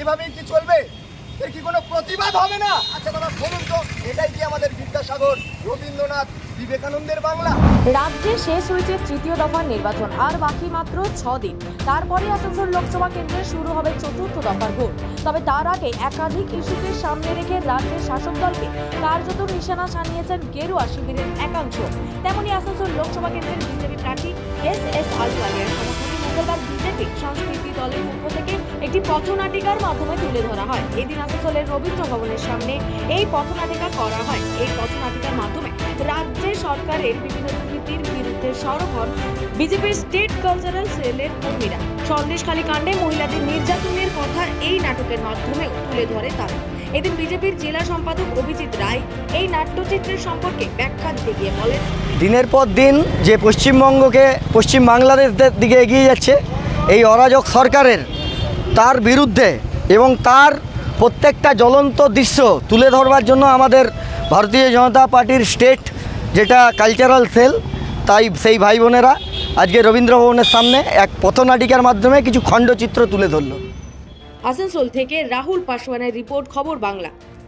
এভাবেই কি চলবে? এর কি কোনো প্রতিবাদ হবে না? আচ্ছা দাদা, বলুন তো, এটাই কি আমাদের বিদ্যাসাগর, রবীন্দ্রনাথ, বিবেকানন্দের বাংলা? রাজ্যে শেষ হয়েছে তৃতীয় দফার নির্বাচন, আর বাকি মাত্র ছ দিন। তারপরে আসানসোল লোকসভা কেন্দ্রে শুরু হবে চতুর্থ দফার ভোট। তবে তার আগে একাধিক ইস্যুকে সামনে রেখে রাজ্যের শাসক দলকে কার্যত নিশানা সানিয়েছেন গেরুয়া শিবিরের একাংশ। তেমনি আসানসোল লোকসভা কেন্দ্রের বিজেপি প্রার্থী এস এস আলওয়ালিয়ার সমর্থনে মঙ্গলবার বিজেপি সংস্কৃতি দলের পক্ষ থেকে একটি পথনাটিকার মাধ্যমে তুলে ধরা হয়। এদিন আসানসোলের রবীন্দ্র ভবনের সামনে এই পথনাটিকা করা হয়। এই পথনাটিকার মাধ্যমে রাজ্যে সরকারের বিভিন্ন দুর্নীতির বিরুদ্ধে সরব হন বিজেপির স্টেট কালচারাল সেলের কর্মীরা। সন্দেশখালী কাণ্ডে মহিলাদের নির্যাতনের কথা এই নাটকের মাধ্যমে তুলে ধরে তারা। এদিন বিজেপির জেলা সম্পাদক অভিজিৎ রায় এই নাট্যচিত্রের সম্পর্কে ব্যাখ্যা দিতে গিয়ে বলেন, দিনের পর দিন যে পশ্চিমবঙ্গকে, পশ্চিম বাংলাদেশদের দিকে এগিয়ে যাচ্ছে, এই অরাজক সরকারের তার বিরুদ্ধে এবং তার প্রত্যেকটা জ্বলন্ত দৃশ্য তুলে ধরবার জন্য আমাদের ভারতীয় জনতা পার্টির স্টেট যেটা কালচারাল সেল, তাই সেই ভাই বোনেরা আজকে রবীন্দ্র ভবনের সামনে এক পথনাটিকার মাধ্যমে কিছু খণ্ডচিত্র তুলে ধরল। আসানসোল থেকে রাহুল পাসওয়ানের রিপোর্ট, খবর বাংলা।